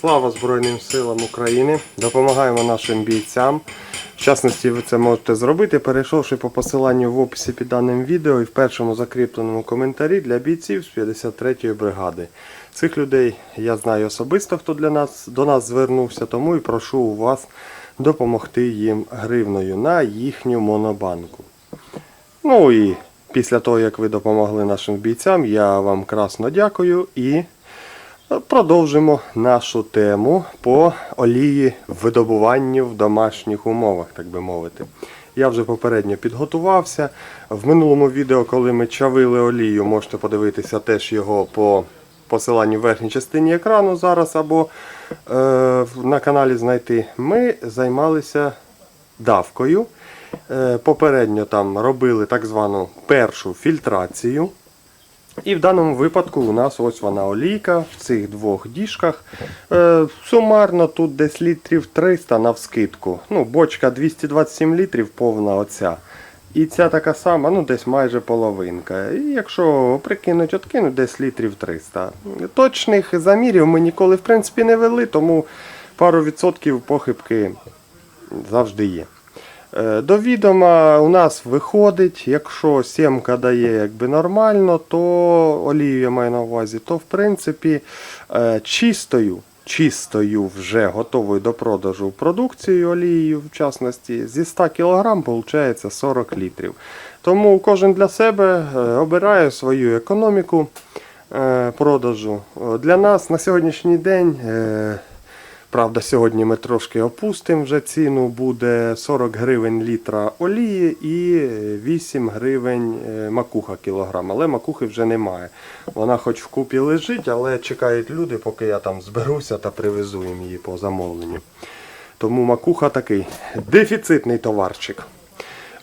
Слава Збройним силам України! Допомагаємо нашим бійцям. В частності, ви це можете зробити, перейшовши по посиланню в описі під даним відео і в першому закріпленому коментарі для бійців з 53-ї бригади. Цих людей я знаю особисто, хто для нас до нас звернувся, тому і прошу у вас допомогти їм гривною на їхню монобанку. Ну і після того, як ви допомогли нашим бійцям, я вам красно дякую і продовжимо нашу тему по олії видобуванню в домашніх умовах, так би мовити. Я вже попередньо підготувався. В минулому відео, коли ми чавили олію, можете подивитися теж його по посиланню в верхній частині екрану зараз або е, на каналі знайти. Ми займалися давкою. Е, Попередньо там робили так звану першу фільтрацію. І в даному випадку у нас ось вона олійка в цих двох діжках. Е, сумарно тут десь літрів 300 на вскидку. Ну, бочка 227 літрів повна оця. І ця така сама, ну десь майже половинка. І якщо прикинуть, откинуть десь літрів 300. Точних замірів ми ніколи в принципі не вели, тому пару відсотків похибки завжди є. Е, До відома у нас виходить, якщо сімка дає якби нормально, то олію я маю на увазі, то в принципі е, чистою, чистою вже готовою до продажу продукцією олією, в частності, зі 100 кг виходить 40 літрів. Тому кожен для себе е, обирає свою економіку продажу. Для нас на сьогоднішній день. Е, Правда, сьогодні ми трошки опустимо вже ціну, буде 40 гривень літра олії і 8 гривень е, макуха кілограм. Але макухи вже немає. Вона хоч вкупі лежить, але чекають люди, поки я там зберуся та привезу їм її по замовленню. Тому макуха такий дефіцитний товарчик.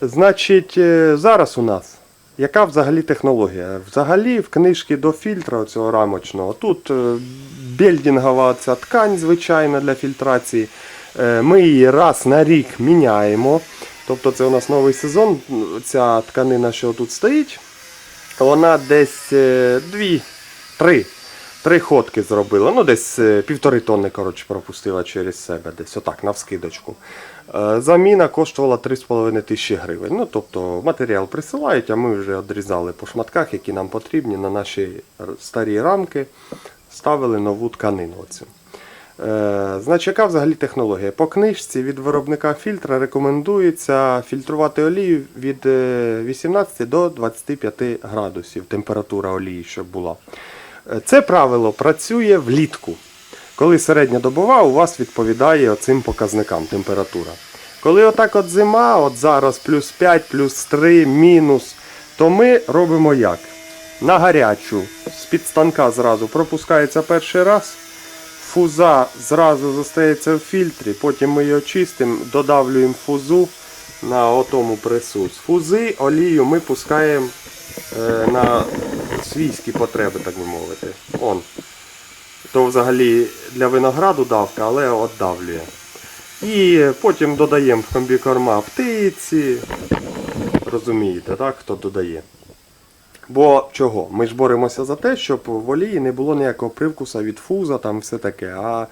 Значить, е, зараз у нас яка взагалі технологія? Взагалі в книжці до фільтра цього рамочного тут е, бельдингова ця ткань, звичайна для фільтрації. Е, Ми її раз на рік міняємо. Тобто це у нас новий сезон. Ця тканина, що тут стоїть, вона десь е, дві, три. Ходки зробила. Ну, десь е, півтори тонни коротше, пропустила через себе, десь отак, навскидочку. Е, Заміна коштувала 3,5 тисячі гривень. Ну, тобто матеріал присилають, а ми вже відрізали по шматках, які нам потрібні на наші старі рамки, ставили нову тканину. Оцю. Е, Значить, яка взагалі технологія? По книжці від виробника фільтра рекомендується фільтрувати олію від е, 18 до 25 градусів температура олії, щоб була. Е, Це правило працює влітку, коли середня добова у вас відповідає цим показникам температура. Коли отак от зима, от зараз плюс 5, плюс 3, мінус, то ми робимо як? На гарячу з під станка зразу пропускається перший раз. Фуза зразу зостається в фільтрі, потім ми її чистимо, додавлюємо фузу на отому пресу. Фузи олію ми пускаємо е, на свійські потреби, так би мовити. Он. То взагалі для винограду давка, але отдавлює. І потім додаємо в комбікорма птиці. Розумієте, так, хто додає. Бо чого? Ми ж боремося за те, щоб в олії не було ніякого привкуса від фуза, там все таке. А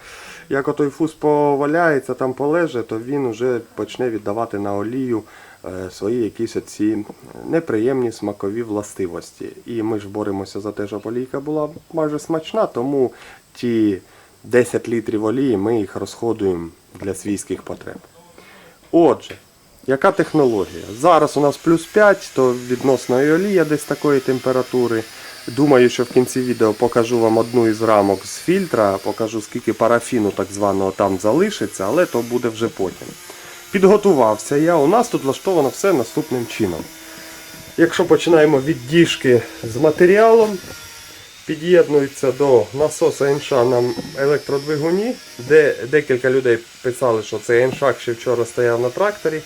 як отой фуз поваляється, там полеже, то він вже почне віддавати на олію е, свої якісь оці неприємні смакові властивості. І ми ж боремося за те, щоб олійка була майже смачна, тому ті 10 літрів олії ми їх розходуємо для свійських потреб. Отже, яка технологія? Зараз у нас плюс 5, то відносно і олія десь такої температури. Думаю, що в кінці відео покажу вам одну із рамок з фільтра, покажу скільки парафіну так званого там залишиться, але то буде вже потім. Підготувався я. У нас тут влаштовано все наступним чином. Якщо починаємо від діжки з матеріалом, під'єднується до насоса інша на електродвигуні, де декілька людей писали, що цей іншак ще вчора стояв на тракторі,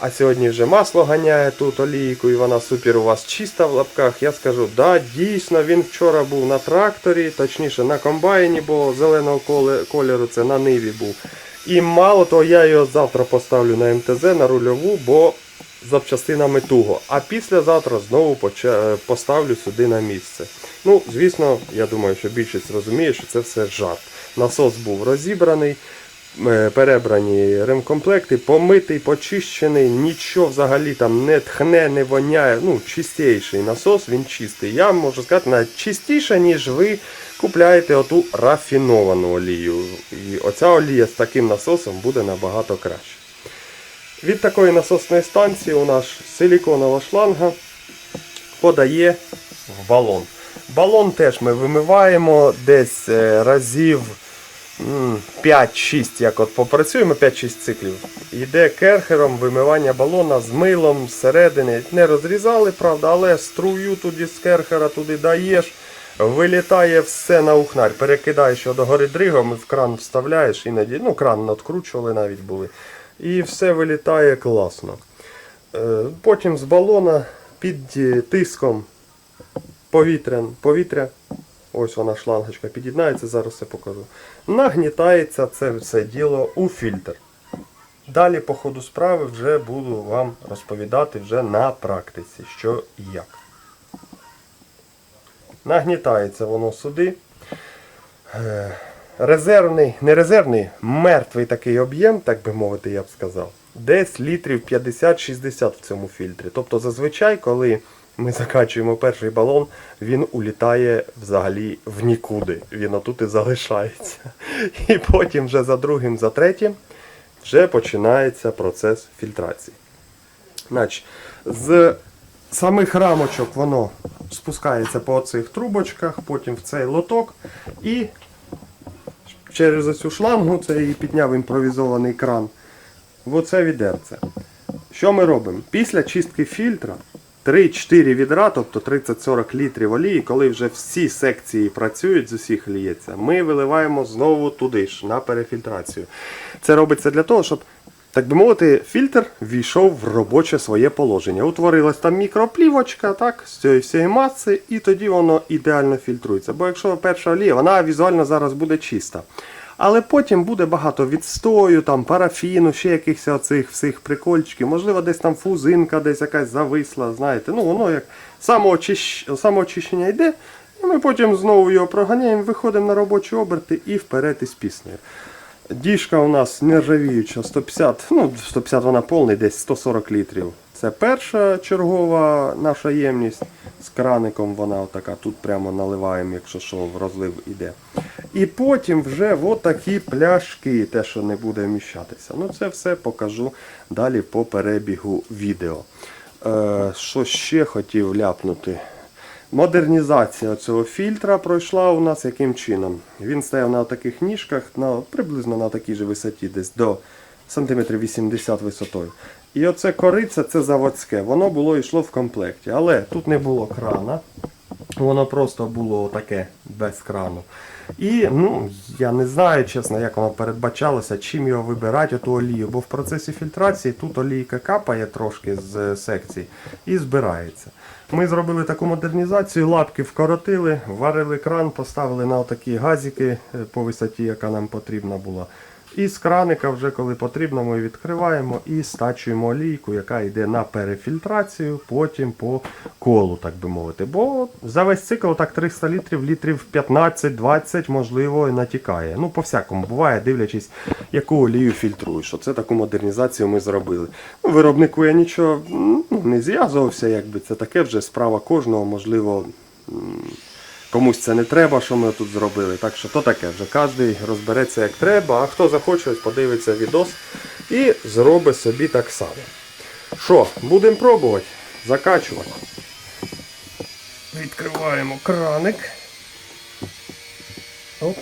а сьогодні вже масло ганяє тут олійку і вона супер у вас чиста в лапках. Я скажу, да, дійсно він вчора був на тракторі, точніше на комбайні, бо зеленого кольору це на ниві був. І мало того, я його завтра поставлю на МТЗ на рульову, бо запчастинами туго. А післязавтра знову е, поставлю сюди на місце. Ну, звісно, я думаю, що більшість розуміє, що це все жарт. Насос був розібраний, перебрані ремкомплекти, помитий, почищений, нічого взагалі там не тхне, не воняє. Ну, чистіший насос, він чистий. Я можу сказати, навіть чистіше, ніж ви купляєте оту рафіновану олію. І оця олія з таким насосом буде набагато краще. Від такої насосної станції у нас силіконова шланга подає в балон. Балон теж ми вимиваємо десь е, разів 5-6, як от попрацюємо 5-6 циклів. Йде керхером вимивання балона з милом зсередини. Не розрізали, правда, але струю туди з керхера туди даєш. Вилітає все на ухнарь, перекидаєш його догори дригом, в кран вставляєш, іноді, ну кран надкручували навіть були. І все вилітає класно. Е, Потім з балона під е, тиском повітря, повітря, ось вона шлангочка під'єднається, зараз все покажу. Нагнітається це все діло у фільтр. Далі по ходу справи вже буду вам розповідати вже на практиці, що і як. Нагнітається воно сюди. Е, Резервний, не резервний, мертвий такий об'єм, так би мовити, я б сказав. Десь літрів 50-60 в цьому фільтрі. Тобто зазвичай, коли ми закачуємо перший балон, він улітає взагалі в нікуди. Він отут і залишається. І потім вже за другим, за третім вже починається процес фільтрації. Значить, з самих рамочок воно спускається по цих трубочках, потім в цей лоток і через цю шлангу, це і підняв імпровізований кран, в оце відерце. Що ми робимо? Після чистки фільтра 3-4 відра, тобто 30-40 літрів олії, коли вже всі секції працюють, з усіх ліється, ми виливаємо знову туди ж на перефільтрацію. Це робиться для того, щоб, так би мовити, фільтр війшов в робоче своє положення. Утворилась там мікроплівочка, так, з цієї всієї маси, і тоді воно ідеально фільтрується. Бо якщо перша олія, вона візуально зараз буде чиста. Але потім буде багато відстою, там, парафіну, ще якихось оцих всіх прикольчиків. Можливо, десь там фузинка десь якась зависла, знаєте. Ну, воно як самоочищ... самоочищення йде, і ми потім знову його проганяємо, виходимо на робочі оберти і вперед із піснею. Діжка у нас нержавіюча 150, ну 150 вона повний, десь 140 літрів. Це перша чергова наша ємність. З краником вона отака, тут прямо наливаємо, якщо що в розлив іде. І потім вже отакі пляшки, те, що не буде вміщатися. Ну це все покажу далі по перебігу відео. Е, що ще хотів ляпнути? Модернізація цього фільтра пройшла у нас яким чином? Він стояв на таких ніжках, на, приблизно на такій же висоті, десь до сантиметрів 80 висотою. І оце кориця, це заводське, воно було йшло в комплекті. Але тут не було крана. Воно просто було таке без крану. І ну, я не знаю, чесно, як воно передбачалося, чим його вибирати, оту олію. Бо в процесі фільтрації тут олійка капає трошки з е, секції і збирається. Ми зробили таку модернізацію, лапки вкоротили, варили кран, поставили на такі газики е, по висоті, яка нам потрібна була. І з краника, вже коли потрібно, ми відкриваємо і стачуємо олійку, яка йде на перефільтрацію, потім по колу, так би мовити. Бо за весь цикл так 300 літрів, літрів 15-20, можливо, і натікає. Ну, по-всякому буває, дивлячись, яку олію фільтруєш. Оце таку модернізацію ми зробили. Ну, виробнику я нічого ну, не зв'язувався, якби це таке вже справа кожного, можливо. Комусь це не треба, що ми тут зробили. Так що то таке, вже кожен розбереться як треба, а хто захоче, подивиться відос і зробить собі так само. Що, будемо пробувати? Закачувати. Відкриваємо краник. Оп.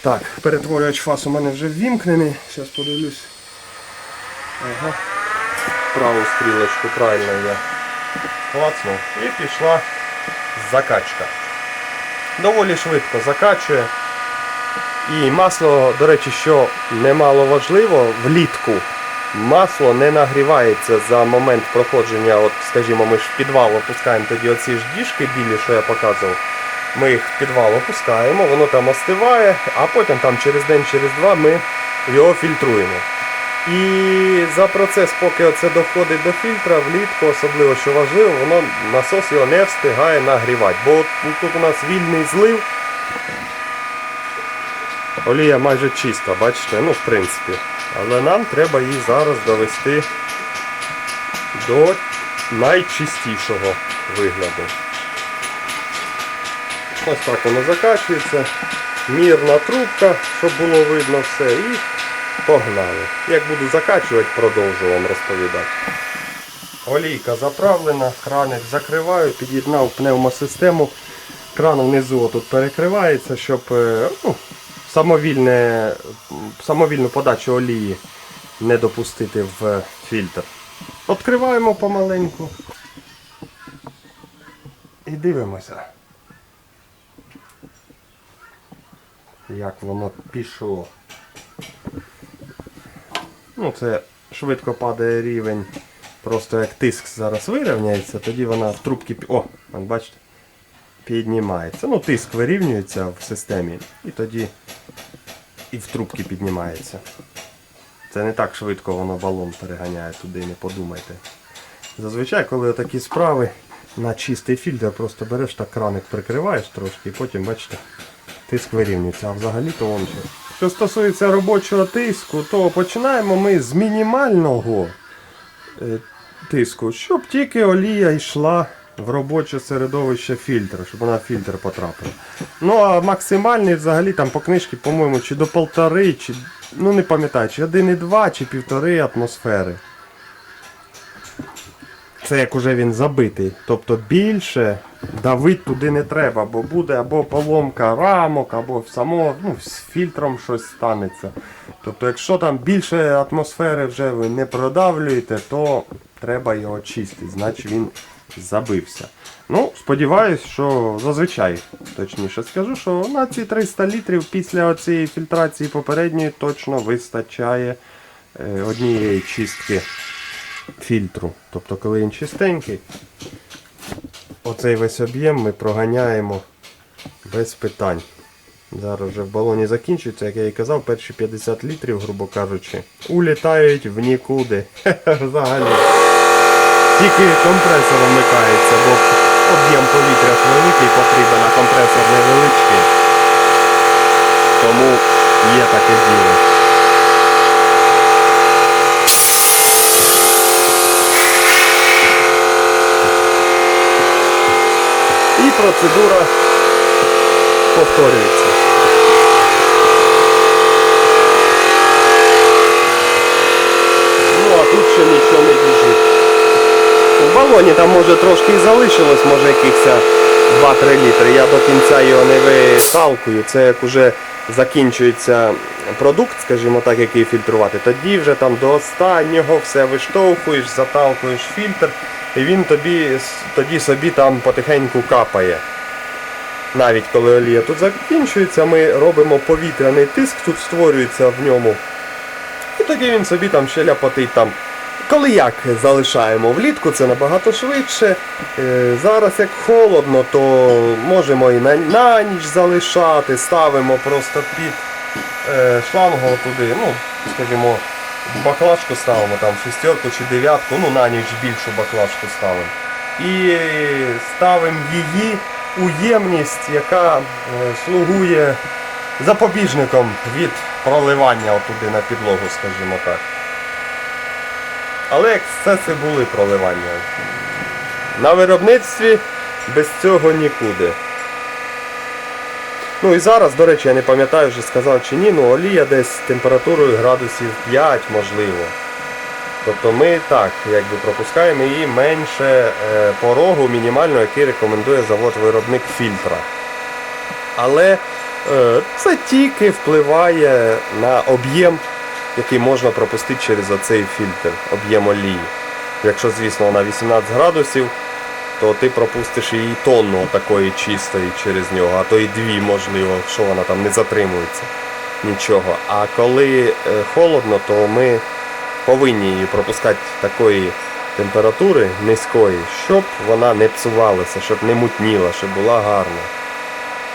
Так, перетворювач фас у мене вже ввімкнений. Зараз подивлюсь. Ага. Праву стрілочку правильно я клацнув. І пішла закачка. Доволі швидко закачує. І масло, до речі, що немало важливо, влітку масло не нагрівається за момент проходження, от, скажімо, ми ж в підвал опускаємо тоді оці ж діжки білі, що я показував. Ми їх в підвал опускаємо, воно там остиває, а потім там через день, через два ми його фільтруємо. І за процес, поки оце доходить до фільтра, влітку, особливо що важливо, воно насос його не встигає нагрівати. Бо тут у нас вільний злив. Олія майже чиста, бачите, ну в принципі. Але нам треба її зараз довести до найчистішого вигляду. Ось так воно закачується. Мірна трубка, щоб було видно все. І погнали. Як буду закачувати, продовжу вам розповідати. Олійка заправлена, краник закриваю, під'єднав пневмосистему. Кран внизу тут перекривається, щоб е, ну, самовільне, самовільну подачу олії не допустити в фільтр. Відкриваємо помаленьку. І дивимося. Як воно пішло. Ну, це швидко падає рівень. Просто як тиск зараз вирівняється, тоді вона в трубці. пі- О, бачите, піднімається. Ну, тиск вирівнюється в системі і тоді і в трубці піднімається. Це не так швидко воно балон переганяє туди, не подумайте. Зазвичай, коли такі справи на чистий фільтр, просто береш так краник прикриваєш трошки і потім, бачите, тиск вирівнюється. А взагалі то он що. Що стосується робочого тиску, то починаємо ми з мінімального е, тиску, щоб тільки олія йшла в робоче середовище фільтра, щоб вона в фільтр потрапила. Ну а максимальний взагалі там по книжці, по-моєму, чи до полтори, чи ну не пам'ятаю, чи 1,2, чи півтори атмосфери. Це як уже він забитий. Тобто більше давити туди не треба, бо буде або поломка рамок, або само ну, з фільтром щось станеться. Тобто, якщо там більше атмосфери вже ви не продавлюєте, то треба його чистити, значить він забився. Ну, сподіваюсь, що зазвичай, точніше скажу, що на ці 300 літрів після цієї фільтрації попередньої точно вистачає е, однієї чистки фільтру. Тобто, коли він чистенький, оцей весь об'єм ми проганяємо без питань. Зараз вже в балоні закінчується, як я і казав, перші 50 літрів, грубо кажучи, улітають в нікуди. Взагалі. Тільки компресор вмикається, бо об'єм повітря ж великий потрібен, а компресор невеличкий. Тому є таке діло. І процедура повторюється. Ну, а тут ще нічого не біжить. В балоні там може трошки і залишилось, може якихось 2-3 літри. Я до кінця його не висалкую. Це як уже закінчується продукт, скажімо так, який фільтрувати. Тоді вже там до останнього все виштовхуєш, заталкуєш фільтр, і він тобі тоді собі там потихеньку капає. Навіть коли олія тут закінчується, ми робимо повітряний тиск, тут створюється в ньому і тоді він собі там ще ляпотить там. Коли як залишаємо влітку, це набагато швидше. Е, Зараз як холодно, то можемо і на, на ніч залишати, ставимо просто під е, шлангу туди, ну, скажімо, баклажку ставимо, там шестерку чи дев'ятку, ну на ніч більшу баклажку ставимо. І ставимо її у ємність, яка е, слугує запобіжником від проливання отуди на підлогу, скажімо так. Але ексцеси були проливання. На виробництві без цього нікуди. Ну і зараз, до речі, я не пам'ятаю, вже сказав чи ні, ну олія десь температурою градусів 5 можливо. Тобто ми так, якби пропускаємо її менше е, порогу мінімального, який рекомендує завод-виробник фільтра. Але е, це тільки впливає на об'єм, який можна пропустити через оцей фільтр, об'єм олії. Якщо, звісно, вона 18 градусів, то ти пропустиш її тонну такої чистої через нього, а то і дві, можливо, що вона там не затримується. Нічого. А коли е, холодно, то ми повинні її пропускати такої температури низької, щоб вона не псувалася, щоб не мутніла, щоб була гарна.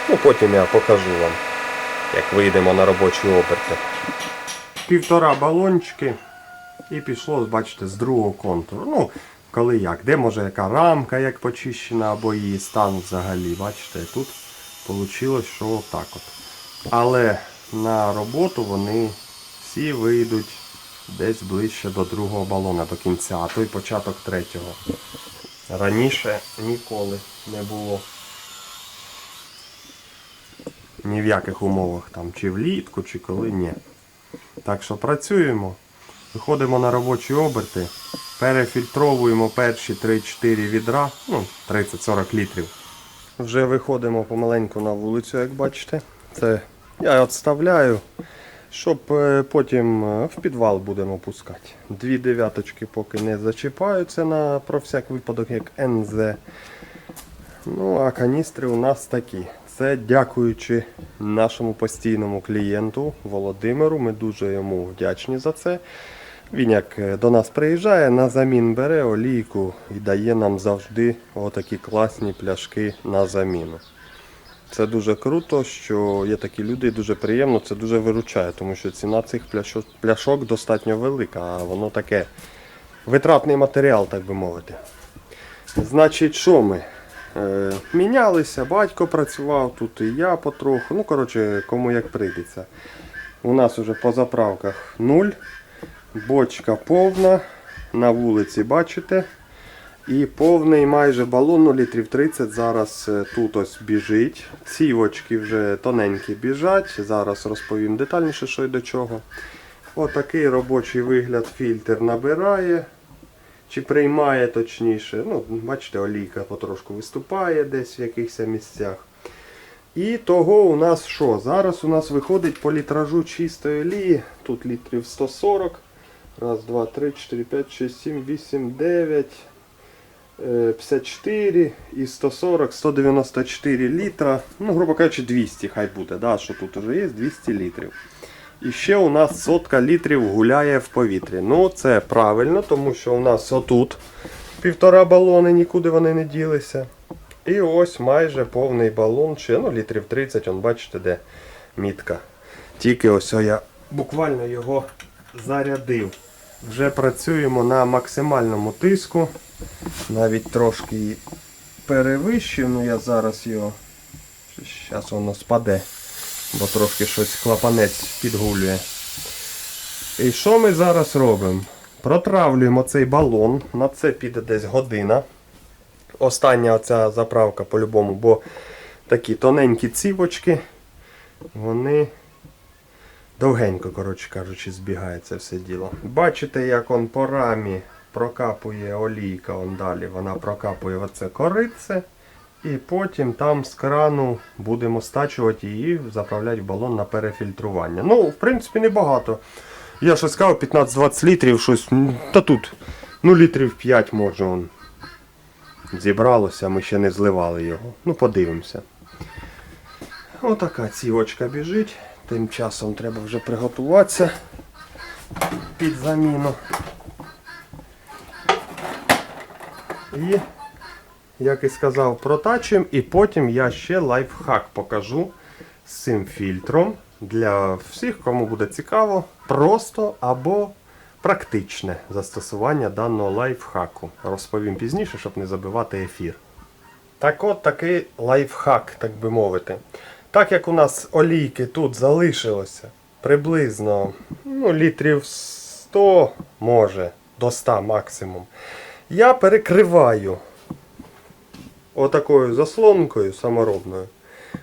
Ну, потім я покажу вам, як вийдемо на робочі оберти. Півтора балончики І пішло, бачите, з другого контуру. Ну, коли як, де може яка рамка як почищена, або її стан взагалі. Бачите, тут вийшло, що так от. Але на роботу вони всі вийдуть десь ближче до другого балона, до кінця, а то й початок третього. Раніше ніколи не було. Ні в яких умовах там, чи влітку, чи коли ні. Так що працюємо, виходимо на робочі оберти, перефільтровуємо перші 3-4 відра, ну, 30-40 літрів. Вже виходимо помаленьку на вулицю, як бачите. Це я відставляю, щоб е, потім е, в підвал будемо пускати. Дві дев'яточки поки не зачіпаються на про всяк випадок, як НЗ. Ну, а каністри у нас такі. Це дякуючи нашому постійному клієнту Володимиру. Ми дуже йому вдячні за це. Він як е, до нас приїжджає, на замін бере олійку і дає нам завжди отакі класні пляшки на заміну. Це дуже круто, що є такі люди, і дуже приємно, це дуже виручає, тому що ціна цих пляшок, достатньо велика, а воно таке витратний матеріал, так би мовити. Значить, що ми? Е, мінялися, батько працював тут, і я потроху. Ну, коротше, кому як прийдеться. У нас уже по заправках нуль, бочка повна, на вулиці бачите. І повний майже балон, ну, літрів 30 зараз е, тут ось біжить. Цівочки вже тоненькі біжать. Зараз розповім детальніше, що й до чого. Отакий робочий вигляд фільтр набирає. Чи приймає точніше. Ну, бачите, олійка потрошку виступає десь в якихось місцях. І того у нас що? Зараз у нас виходить по літражу чистої олії. Тут літрів 140. Раз, два, три, чотири, п'ять, шість, сім, вісім, дев'ять. е, 54 і 140, 194 літра. Ну, грубо кажучи, 200 хай буде, да, що тут вже є 200 літрів. І ще у нас сотка літрів гуляє в повітрі. Ну, це правильно, тому що у нас отут півтора балони, нікуди вони не ділися. І ось майже повний балон, ще ну, літрів 30, он бачите, де мітка. Тільки ось я буквально його зарядив. Вже працюємо на максимальному тиску. Навіть трошки перевищив, ну я зараз його. Зараз воно спаде, бо трошки щось клапанець підгулює. І що ми зараз робимо? Протравлюємо цей балон, на це піде десь година. Остання оця заправка по-любому, бо такі тоненькі цівочки, вони довгенько, коротше кажучи, збігає це все діло. Бачите, як он по рамі прокапує олійка, он далі вона прокапує оце корице. І потім там з крану будемо стачувати її, заправляти в балон на перефільтрування. Ну, в принципі, небагато. Я щось сказав, 15-20 літрів, щось. Та тут. Ну, літрів 5 може он. Зібралося, ми ще не зливали його. Ну, подивимося. Отака цівочка біжить. Тим часом треба вже приготуватися під заміну. І, як і сказав, протачуємо. І потім я ще лайфхак покажу з цим фільтром для всіх, кому буде цікаво, просто або практичне застосування даного лайфхаку. Розповім пізніше, щоб не забивати ефір. Так от такий лайфхак, так би мовити. Так як у нас олійки тут залишилося приблизно ну, літрів 100, може, до 100 максимум, я перекриваю отакою заслонкою саморобною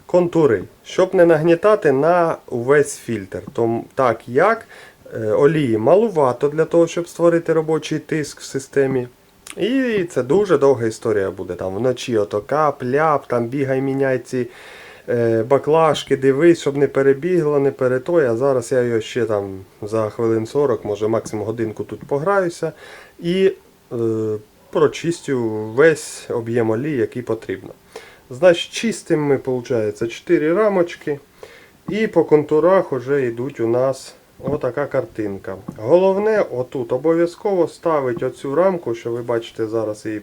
контури, щоб не нагнітати на увесь фільтр. Том, так як е, олії малувато для того, щоб створити робочий тиск в системі. І це дуже довга історія буде. Там вночі ото кап, ляп, там бігай, міняй ці баклажки, дивись, щоб не перебігло, не перетой. А зараз я його ще там за хвилин 40, може максимум годинку тут пограюся. І е, прочистю весь об'єм олії, який потрібно. Значить, чистим ми, виходить, 4 рамочки. І по контурах вже йдуть у нас отака картинка. Головне, отут обов'язково ставить оцю рамку, що ви бачите зараз її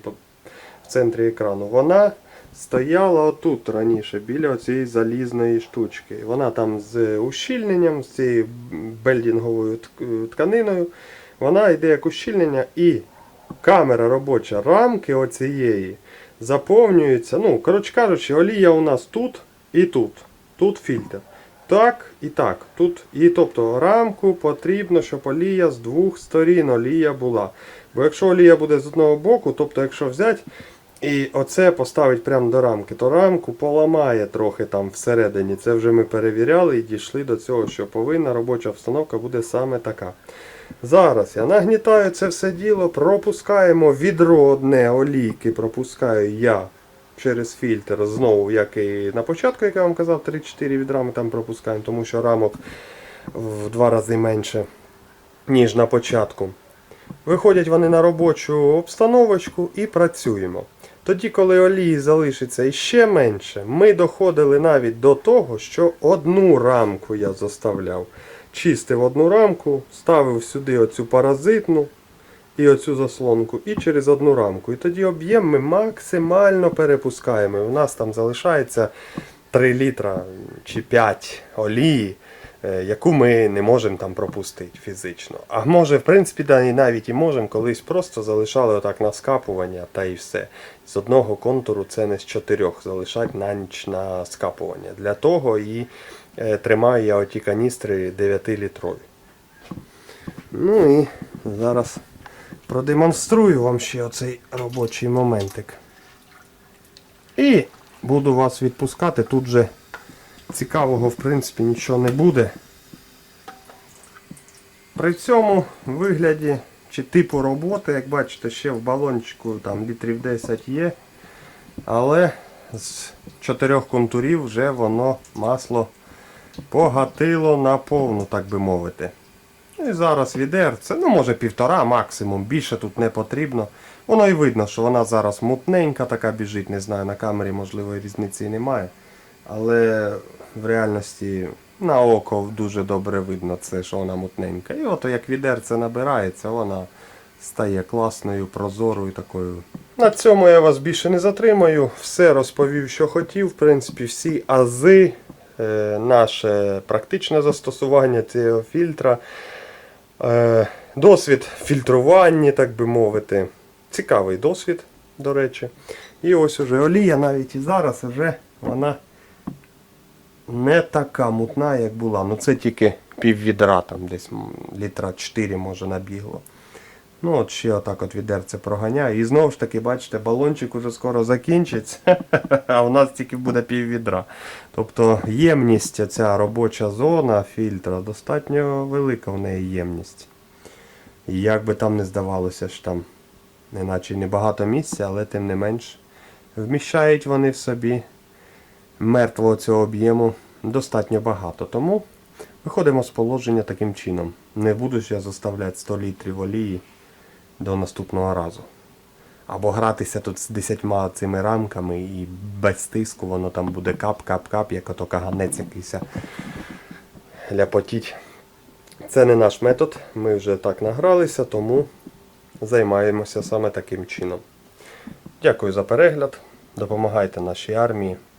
в центрі екрану. Вона стояла отут раніше, біля цієї залізної штучки. Вона там з ущільненням, з цією бельдінговою тканиною. вона йде як ущільнення і камера робоча рамки оцієї заповнюється. Ну, коротше кажучи, олія у нас тут і тут. Тут фільтр. Так і так. Тут. І тобто рамку потрібно, щоб олія з двох сторін олія була. Бо якщо олія буде з одного боку, тобто якщо взяти і оце поставити прямо до рамки, то рамку поламає трохи там всередині. Це вже ми перевіряли і дійшли до цього, що повинна робоча встановка буде саме така. Зараз я нагнітаю це все діло, пропускаємо відро одне олійки, пропускаю я через фільтр знову, як і на початку, як я вам казав, 3-4 відра ми там пропускаємо, тому що рамок в два рази менше, ніж на початку. Виходять вони на робочу обстановочку і працюємо. Тоді, коли олії залишиться іще менше, ми доходили навіть до того, що одну рамку я заставляв. Чистив одну рамку, ставив сюди оцю паразитну і оцю заслонку, і через одну рамку. І тоді об'єм ми максимально перепускаємо. У нас там залишається 3 літра чи 5 олії, яку ми не можемо там пропустити фізично. А може, в принципі, навіть і можемо, колись просто залишали отак на скапування та і все. З одного контуру це не з чотирьох залишати на ніч на скапування. Для того і е, тримаю я оті каністри 9-літрові. Ну і зараз продемонструю вам ще оцей робочий моментик. І буду вас відпускати. Тут же цікавого в принципі нічого не буде. При цьому вигляді чи типу роботи, як бачите, ще в балончику там літрів 10 є. Але з чотирьох контурів вже воно масло погатило на повну, так би мовити. І зараз відерце, ну може півтора максимум, більше тут не потрібно. Воно і видно, що вона зараз мутненька така біжить, не знаю, на камері можливо різниці немає. Але в реальності на око дуже добре видно це, що вона мутненька. І от як відерце набирається, вона стає класною, прозорою такою. На цьому я вас більше не затримаю. Все розповів, що хотів. В принципі, всі ази, е, наше практичне застосування цього фільтра. Е, Досвід фільтрування, так би мовити. Цікавий досвід, до речі. І ось уже олія навіть і зараз вже вона не така мутна, як була. Ну це тільки пів відра, там десь літра 4 може набігло. Ну от ще отак от відерце проганяю. І знову ж таки, бачите, балончик уже скоро закінчиться, а у нас тільки буде пів відра. Тобто ємність, ця робоча зона фільтра, достатньо велика в неї ємність. І як би там не здавалося, що там неначе небагато місця, але тим не менш вміщають вони в собі мертвого цього об'єму достатньо багато. Тому виходимо з положення таким чином. Не буду ж я заставляти 100 літрів олії до наступного разу. Або гратися тут з 10 цими рамками і без тиску воно там буде кап-кап-кап, як ото каганець якийсь ляпотіть. Це не наш метод, ми вже так награлися, тому займаємося саме таким чином. Дякую за перегляд, допомагайте нашій армії